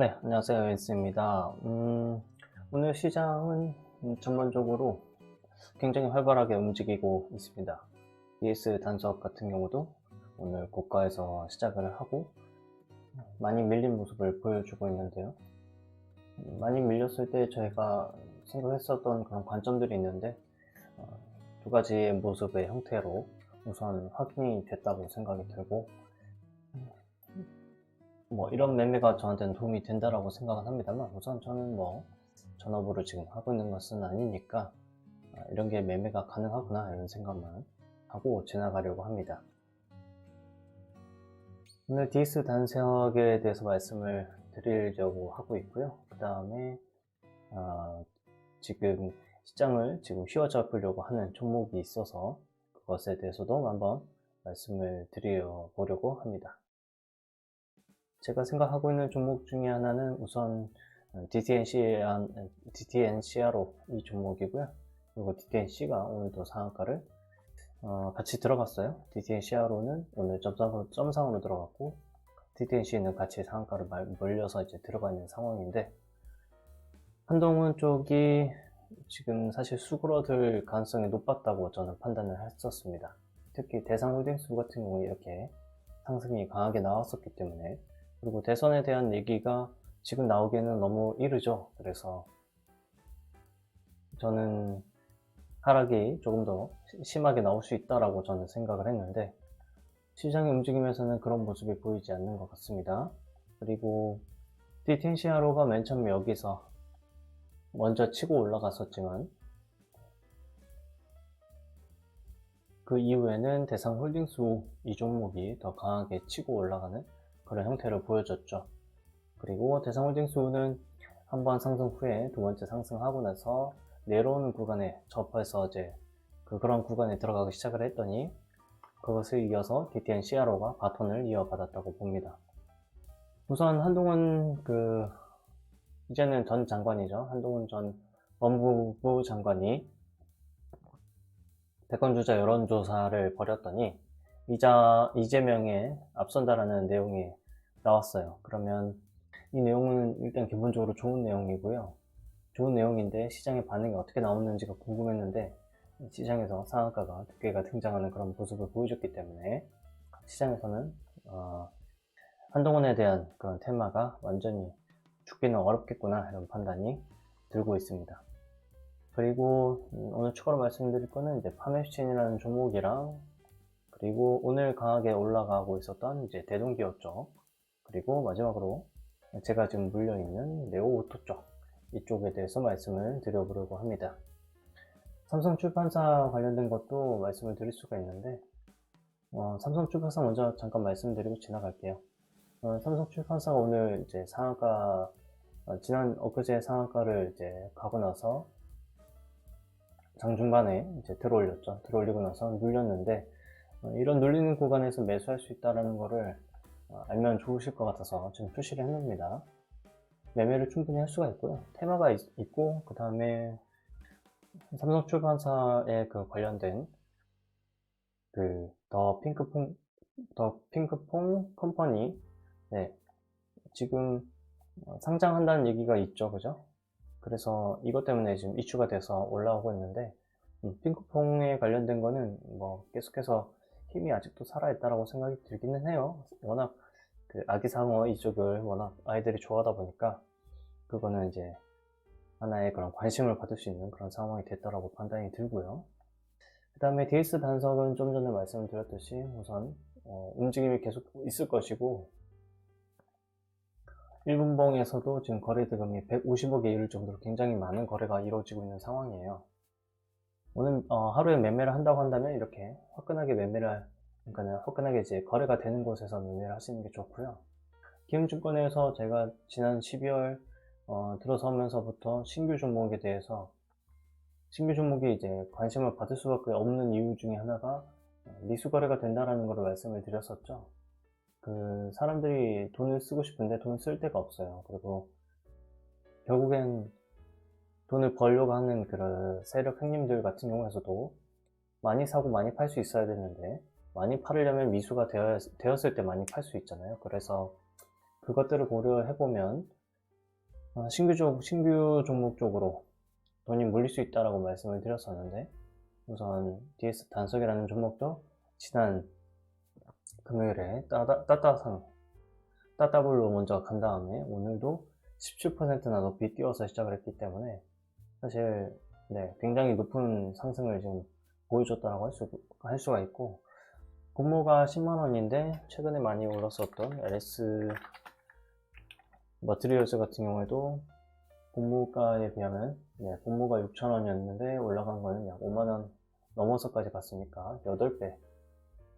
네, 안녕하세요. 웬스입니다. 음, 오늘 시장은 음, 전반적으로 굉장히 활발하게 움직이고 있습니다. ES 단석 같은 경우도 오늘 고가에서 시작을 하고 많이 밀린 모습을 보여주고 있는데요. 음, 많이 밀렸을 때 저희가 생각했었던 그런 관점들이 있는데 어, 두 가지의 모습의 형태로 우선 확인이 됐다고 생각이 들고 뭐 이런 매매가 저한테는 도움이 된다라고 생각은 합니다만 우선 저는 뭐 전업으로 지금 하고 있는 것은 아니니까 아, 이런 게 매매가 가능하구나 이런 생각만 하고 지나가려고 합니다. 오늘 디스 단색에 대해서 말씀을 드리려고 하고 있고요. 그 다음에 어, 지금 시장을 지금 휘어잡으려고 하는 종목이 있어서 그것에 대해서도 한번 말씀을 드려 보려고 합니다. 제가 생각하고 있는 종목 중에 하나는 우선 DTNC, DTNCRO 이 종목이고요. 그리고 DTNC가 오늘도 상한가를 어, 같이 들어갔어요. DTNCRO는 오늘 점상으로, 점상으로 들어갔고 DTNC는 같이 상한가를 몰려서 이제 들어가 있는 상황인데 한동훈 쪽이 지금 사실 수그러들 가능성이 높았다고 저는 판단을 했었습니다. 특히 대상 홀딩스 같은 경우에 이렇게 상승이 강하게 나왔었기 때문에 그리고 대선에 대한 얘기가 지금 나오기에는 너무 이르죠. 그래서 저는 하락이 조금 더 심하게 나올 수 있다라고 저는 생각을 했는데 시장의 움직임에서는 그런 모습이 보이지 않는 것 같습니다. 그리고 디텐시아로가 맨 처음 여기서 먼저 치고 올라갔었지만 그 이후에는 대상 홀딩수 이 종목이 더 강하게 치고 올라가는 그런 형태를 보여줬죠. 그리고 대상홀딩수는 한 번 상승 후에 두 번째 상승하고 나서 내려오는 구간에 접해서 이제 그 그런 구간에 들어가기 시작을 했더니 그것을 이어서 DTN CRO가 바톤을 이어받았다고 봅니다. 우선 한동훈 그 이제는 전 장관이죠. 한동훈 전 법무부 장관이 대권주자 여론조사를 벌였더니 이자 이재명에 앞선다라는 내용이 나왔어요. 그러면 이 내용은 일단 기본적으로 좋은 내용이고요. 좋은 내용인데 시장의 반응이 어떻게 나오는지가 궁금했는데 시장에서 상한가가 두 개가 등장하는 그런 모습을 보여줬기 때문에 시장에서는 어, 한동훈에 대한 그런 테마가 완전히 죽기는 어렵겠구나 이런 판단이 들고 있습니다. 그리고 음, 오늘 추가로 말씀드릴 거는 이제 파메시친이라는 종목이랑 그리고 오늘 강하게 올라가고 있었던 이제 대동기업 쪽 그리고 마지막으로 제가 지금 물려있는 네오 오토 쪽 이쪽에 대해서 말씀을 드려보려고 합니다. 삼성 출판사 관련된 것도 말씀을 드릴 수가 있는데 어, 삼성 출판사 먼저 잠깐 말씀드리고 지나갈게요. 어, 삼성 출판사가 오늘 이제 상한가 어, 지난 엊그제 상한가를 이제 가고 나서 장중반에 이제 들어올렸죠. 들어올리고 나서 눌렸는데 어, 이런 눌리는 구간에서 매수할 수 있다는 것을 어, 알면 좋으실 것 같아서 지금 표시를 해놓습니다. 매매를 충분히 할 수가 있고요. 테마가 있, 고 그 다음에 삼성 출판사에 그 관련된 그 더 핑크퐁 더 핑크퐁 컴퍼니 네 지금 상장한다는 얘기가 있죠, 그죠? 그래서 이것 때문에 지금 이슈가 돼서 올라오고 있는데 음, 핑크퐁에 관련된 거는 뭐 계속해서 힘이 아직도 살아있다라고 생각이 들기는 해요. 워낙 그 아기상어 이쪽을 워낙 아이들이 좋아하다 보니까 그거는 이제 하나의 그런 관심을 받을 수 있는 그런 상황이 됐다라고 판단이 들고요. 그 다음에 DS 단석은 좀 전에 말씀드렸듯이 우선 어, 움직임이 계속 있을 것이고 1분봉에서도 지금 거래 대금이 150억에 이를 정도로 굉장히 많은 거래가 이루어지고 있는 상황이에요. 오늘 어, 하루에 매매를 한다고 한다면 이렇게 화끈하게 매매를 그러니까 화끈하게 이제 거래가 되는 곳에서 매매를 하시는 게 좋고요. 기흥증권에서 제가 지난 12월 어, 들어서면서부터 신규 종목에 대해서 신규 종목이 이제 관심을 받을 수밖에 없는 이유 중에 하나가 미수 거래가 된다라는 걸 말씀을 드렸었죠. 그 사람들이 돈을 쓰고 싶은데 돈을 쓸 데가 없어요. 그리고 결국엔 돈을 벌려고 하는 그런 세력 행님들 같은 경우에서도 많이 사고 많이 팔 수 있어야 되는데 많이 팔으려면 미수가 되었, 을 때 많이 팔 수 있잖아요. 그래서 그것들을 고려해 보면 어, 신규 종, 신규 종목 쪽으로 돈이 몰릴 수 있다라고 말씀을 드렸었는데 우선 DS 단속이라는 종목도 지난 금요일에 따따, 따따상 따따블로 먼저 간 다음에 오늘도 17%나 높이 뛰어서 시작을 했기 때문에 사실 네, 굉장히 높은 상승을 지금 보여줬다라고 할, 수, 할 수가 있고 분모가 10만원인데 최근에 많이 올랐었던 LS 머트리얼스 같은 경우에도 분모가에 비하면 네, 분모가 6천원이었는데 올라간 거는 약 5만원 넘어서까지 갔으니까 8배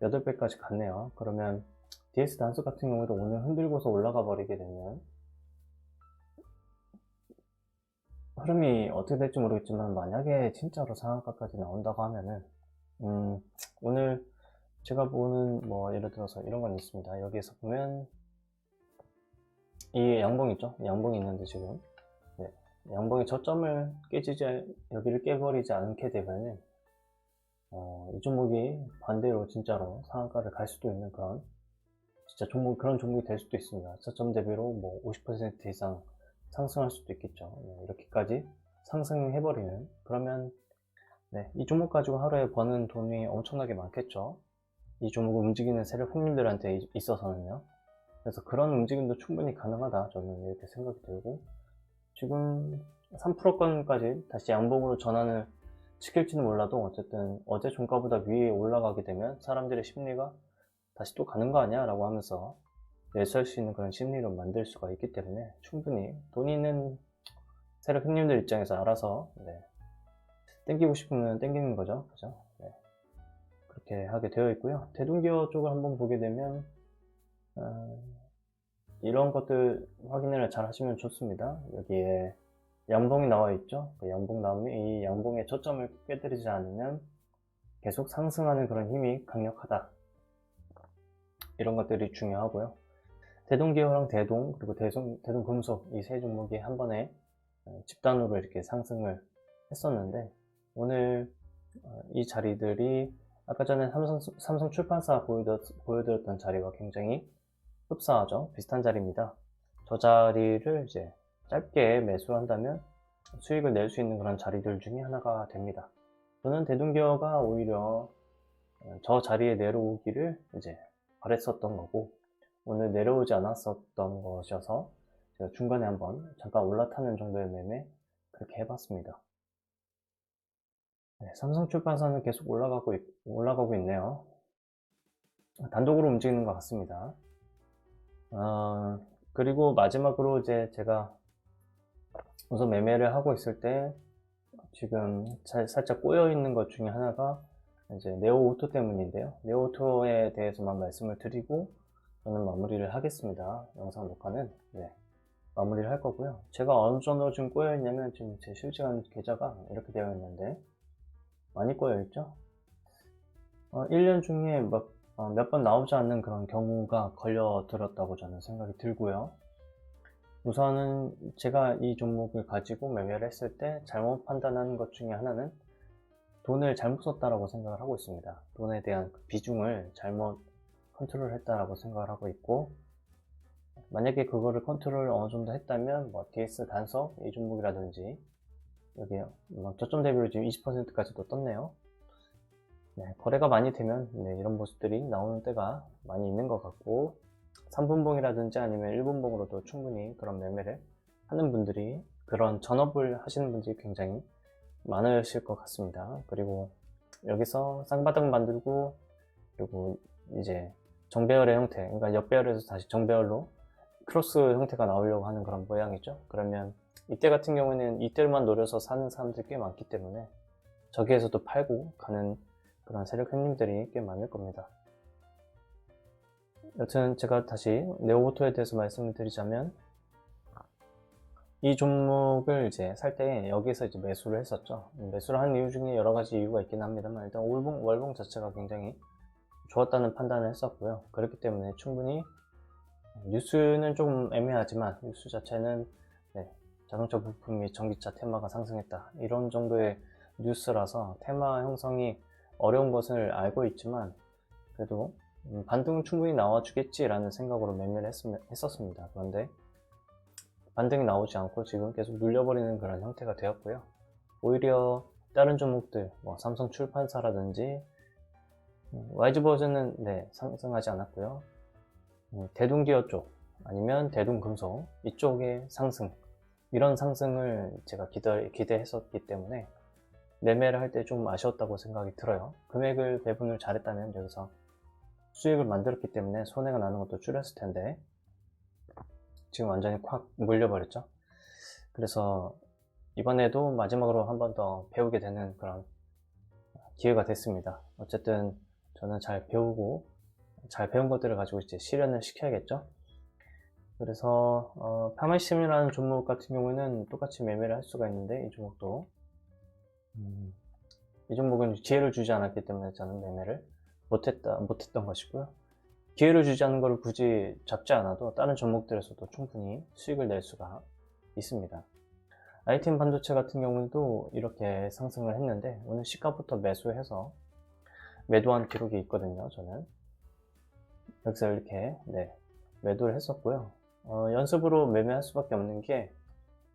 8배까지 갔네요. 그러면 DS 단수 같은 경우에도 오늘 흔들고서 올라가 버리게 되면 흐름이 어떻게 될지 모르겠지만 만약에 진짜로 상한가까지 나온다고 하면은 음, 오늘 제가 보는 뭐 예를 들어서 이런 건 있습니다. 여기에서 보면 이 양봉 있죠? 양봉이 있는데 지금. 네, 양봉의 저점을 깨지지 여기를 깨버리지 않게 되면은 어, 이 종목이 반대로 진짜로 상한가를 갈 수도 있는 그런 진짜 종목 그런 종목이 될 수도 있습니다. 저점 대비로 뭐 50% 이상 상승할 수도 있겠죠. 네, 이렇게까지 상승해버리는 그러면 네, 이 종목 가지고 하루에 버는 돈이 엄청나게 많겠죠. 이 종목을 움직이는 세력 형님들한테 이- 있어서는요. 그래서 그런 움직임도 충분히 가능하다. 저는 이렇게 생각이 들고 지금 3%권까지 다시 양봉으로 전환을 시킬지는 몰라도 어쨌든 어제 종가보다 위에 올라가게 되면 사람들의 심리가 다시 또 가는 거 아니야? 라고 하면서 매수할 수 있는 그런 심리로 만들 수가 있기 때문에 충분히 돈 있는 세력 형님들 입장에서 알아서 네, 땡기고 싶으면 땡기는 거죠. 그죠? 네. 그렇게 하게 되어 있고요. 대동기어 쪽을 한번 보게 되면 어, 이런 것들 확인을 잘 하시면 좋습니다. 여기에 양봉이 나와 있죠? 그 양봉 나오면 이 양봉의 저점을 깨뜨리지 않으면 계속 상승하는 그런 힘이 강력하다. 이런 것들이 중요하고요 대동기어랑 대동 그리고 대동, 대동금속 이 세 종목이 한 번에 어, 집단으로 이렇게 상승을 했었는데 오늘 어, 이 자리들이 아까 전에 삼성, 삼성 출판사 보여드렸, 보여드렸던 자리와 굉장히 흡사하죠. 비슷한 자리입니다. 저 자리를 이제 짧게 매수한다면 수익을 낼 수 있는 그런 자리들 중에 하나가 됩니다. 저는 대동기어가 오히려 어, 저 자리에 내려오기를 이제 바랬었던 거고 오늘 내려오지 않았었던 것이어서 제가 중간에 한번 잠깐 올라타는 정도의 매매 그렇게 해봤습니다. 네, 삼성출판사는 계속 올라가고 있, 올라가고 있네요. 단독으로 움직이는 것 같습니다. 어, 그리고 마지막으로 이제 제가 우선 매매를 하고 있을 때 지금 살- 살짝 꼬여 있는 것 중에 하나가 이제 네오오토 때문인데요. 네오오토에 대해서만 말씀을 드리고 저는 마무리를 하겠습니다. 영상 녹화는 네, 마무리를 할 거고요. 제가 어느 정도 지금 꼬여 있냐면 지금 제 실시간 계좌가 이렇게 되어 있는데 많이 꼬여 있죠. 어, 1년 중에 몇번 나오지 않는 그런 경우가 걸려 들었다고 저는 생각이 들고요. 우선은 제가 이 종목을 가지고 매매를 했을 때 잘못 판단하는 것 중에 하나는 돈을 잘못 썼다라고 생각을 하고 있습니다. 돈에 대한 그 비중을 잘못 컨트롤 했다라고 생각을 하고 있고 만약에 그거를 컨트롤 어느 정도 했다면 뭐 DS 단석 이 종목이라든지 여기 뭐 저점 대비로 지금 20%까지도 떴네요. 네, 거래가 많이 되면 네, 이런 모습들이 나오는 때가 많이 있는 것 같고 3분봉이라든지 아니면 1분봉으로도 충분히 그런 매매를 하는 분들이 그런 전업을 하시는 분들이 굉장히 많으실 것 같습니다. 그리고 여기서 쌍바닥 만들고 그리고 이제 정배열의 형태, 그러니까 역배열에서 다시 정배열로 크로스 형태가 나오려고 하는 그런 모양이죠. 그러면 이때 같은 경우에는 이때만 노려서 사는 사람들이 꽤 많기 때문에 저기에서도 팔고 가는 그런 세력 형님들이 꽤 많을 겁니다. 여튼 제가 다시 네오오토에 대해서 말씀을 드리자면 이 종목을 이제 살 때 여기서 이제 매수를 했었죠. 매수를 한 이유 중에 여러 가지 이유가 있긴 합니다만 일단 월봉, 월봉 자체가 굉장히 좋았다는 판단을 했었고요. 그렇기 때문에 충분히 뉴스는 좀 애매하지만 뉴스 자체는 네, 자동차 부품 및 전기차 테마가 상승했다 이런 정도의 뉴스라서 테마 형성이 어려운 것을 알고 있지만 그래도 음, 반등은 충분히 나와주겠지라는 생각으로 매매를 했, 했었습니다. 그런데 반등이 나오지 않고 지금 계속 눌려버리는 그런 형태가 되었고요. 오히려 다른 종목들, 뭐 삼성 출판사라든지 음, YG 버전은 네, 상승하지 않았고요. 음, 대동기어 쪽 아니면 대동금속 이쪽의 상승 이런 상승을 제가 기대, 기대했었기 때문에 매매를 할 때 좀 아쉬웠다고 생각이 들어요. 금액을 배분을 잘했다면 여기서 수익을 만들었기 때문에 손해가 나는 것도 줄였을 텐데 지금 완전히 콱 물려버렸죠. 그래서 이번에도 마지막으로 한 번 더 배우게 되는 그런 기회가 됐습니다. 어쨌든 저는 잘 배우고 잘 배운 것들을 가지고 이제 실현을 시켜야겠죠. 그래서 어, 파마심이라는 종목 같은 경우에는 똑같이 매매를 할 수가 있는데 이 종목도 음, 이 종목은 기회를 주지 않았기 때문에 저는 매매를 못했다 못했던 것이고요. 기회를 주지 않은 것을 굳이 잡지 않아도 다른 종목들에서도 충분히 수익을 낼 수가 있습니다. 아이템 반도체 같은 경우도 이렇게 상승을 했는데 오늘 시가부터 매수해서 매도한 기록이 있거든요. 저는 여기서 이렇게 네, 매도를 했었고요. 어, 연습으로 매매할 수밖에 없는 게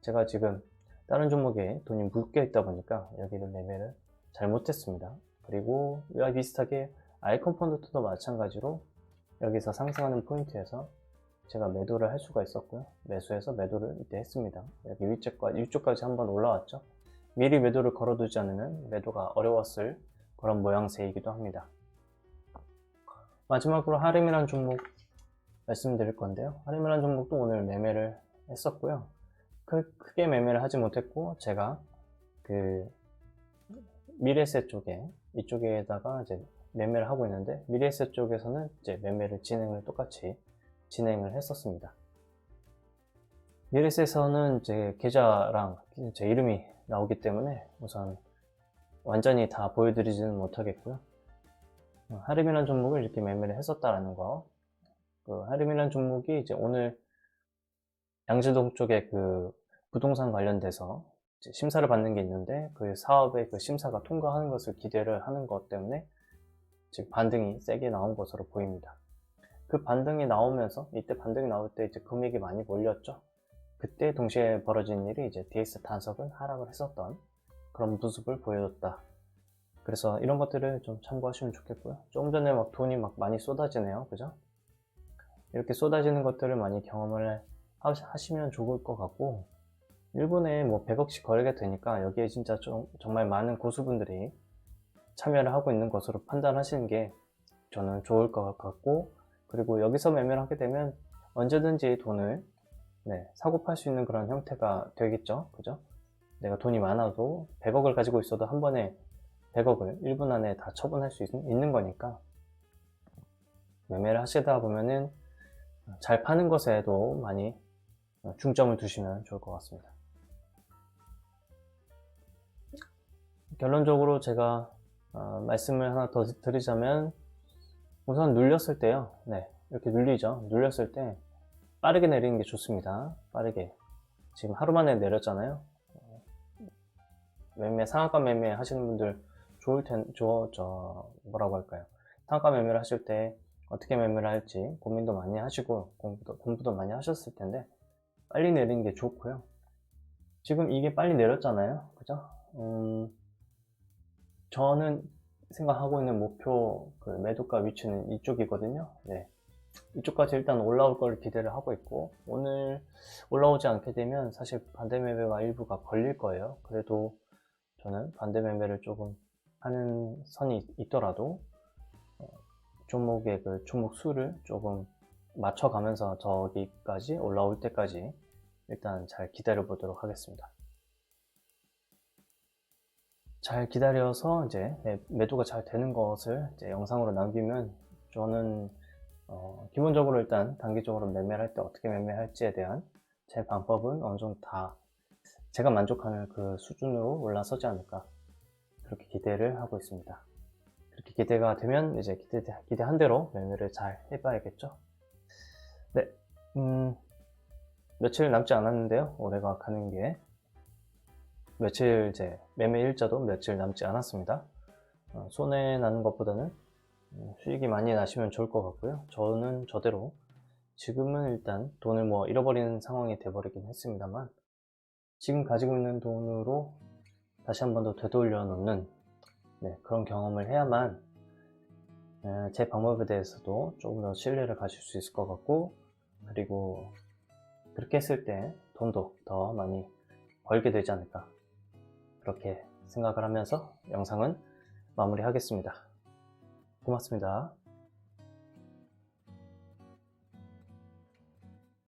제가 지금 다른 종목에 돈이 묶여 있다 보니까 여기를 매매를 잘 못했습니다. 그리고 이와 비슷하게 아이콘 펀드도 마찬가지로 여기서 상승하는 포인트에서 제가 매도를 할 수가 있었고요. 매수해서 매도를 이때 했습니다. 여기 위쪽까지, 위쪽까지 한번 올라왔죠. 미리 매도를 걸어두지 않으면 매도가 어려웠을 그런 모양새이기도 합니다. 마지막으로 하림이라는 종목 말씀드릴 건데요. 하림이라는 종목도 오늘 매매를 했었고요. 크, 크게 매매를 하지 못했고 제가 그 미래세 쪽에 이쪽에다가 이제 매매를 하고 있는데 미래세 쪽에서는 이제 매매를 진행을 똑같이 진행을 했었습니다. 미래세에서는 이제 계좌랑 제 이름이 나오기 때문에 우선 완전히 다 보여드리지는 못하겠고요. 하림이라는 종목을 이렇게 매매를 했었다라는 거. 그 하림이라는 종목이 이제 오늘 양재동 쪽에 그 부동산 관련돼서 심사를 받는 게 있는데 그 사업의 그 심사가 통과하는 것을 기대를 하는 것 때문에 지금 반등이 세게 나온 것으로 보입니다. 그 반등이 나오면서 이때 반등이 나올 때 이제 금액이 많이 몰렸죠. 그때 동시에 벌어진 일이 이제 DS 단석은 하락을 했었던 그런 모습을 보여줬다. 그래서 이런 것들을 좀 참고하시면 좋겠고요. 조금 전에 막 돈이 막 많이 쏟아지네요. 그죠? 이렇게 쏟아지는 것들을 많이 경험을 하시면 좋을 것 같고, 일본에 뭐 100억씩 거래가 되니까 여기에 진짜 좀 정말 많은 고수분들이 참여를 하고 있는 것으로 판단하시는 게 저는 좋을 것 같고, 그리고 여기서 매매를 하게 되면 언제든지 돈을 네, 사고 팔 수 있는 그런 형태가 되겠죠. 그죠? 내가 돈이 많아도 100억을 가지고 있어도 한 번에 100억을 1분 안에 다 처분할 수 있, 는 거니까 매매를 하시다 보면은 잘 파는 것에도 많이 중점을 두시면 좋을 것 같습니다. 결론적으로 제가 어, 말씀을 하나 더 드리자면 우선 눌렸을 때요. 네, 이렇게 눌리죠. 눌렸을 때 빠르게 내리는 게 좋습니다. 빠르게. 지금 하루 만에 내렸잖아요. 매매, 상한가 매매 하시는 분들 좋을 텐, 좋, 저, 뭐라고 할까요? 상한가 매매를 하실 때 어떻게 매매를 할지 고민도 많이 하시고 공부도, 공부도 많이 하셨을 텐데 빨리 내리는 게 좋고요. 지금 이게 빨리 내렸잖아요. 그죠? 음, 저는 생각하고 있는 목표 그 매도가 위치는 이쪽이거든요. 네. 이쪽까지 일단 올라올 걸 기대를 하고 있고 오늘 올라오지 않게 되면 사실 반대 매매가 일부가 걸릴 거예요. 그래도 저는 반대 매매를 조금 하는 선이 있더라도 어, 종목의 그 종목 수를 조금 맞춰가면서 저기까지 올라올 때까지 일단 잘 기다려 보도록 하겠습니다. 잘 기다려서 이제 매도가 잘 되는 것을 영상으로 남기면 저는 어, 기본적으로 일단 단기적으로 매매를 할때 어떻게 매매할지에 대한 제 방법은 어느 정도 다 제가 만족하는 그 수준으로 올라서지 않을까 그렇게 기대를 하고 있습니다. 그렇게 기대가 되면 이제 기대, 기대한 대로 매매를 잘 해봐야겠죠. 네, 음, 며칠 남지 않았는데요. 올해가 가는 게 며칠 이제 매매 일자도 며칠 남지 않았습니다. 어, 손해 나는 것보다는 음, 수익이 많이 나시면 좋을 것 같고요. 저는 저대로 지금은 일단 돈을 뭐 잃어버리는 상황이 돼버리긴 했습니다만 지금 가지고 있는 돈으로 다시 한 번 더 되돌려 놓는 네, 그런 경험을 해야만 에, 제 방법에 대해서도 조금 더 신뢰를 가질 수 있을 것 같고 그리고 그렇게 했을 때 돈도 더 많이 벌게 되지 않을까 그렇게 생각을 하면서 영상은 마무리하겠습니다. 고맙습니다.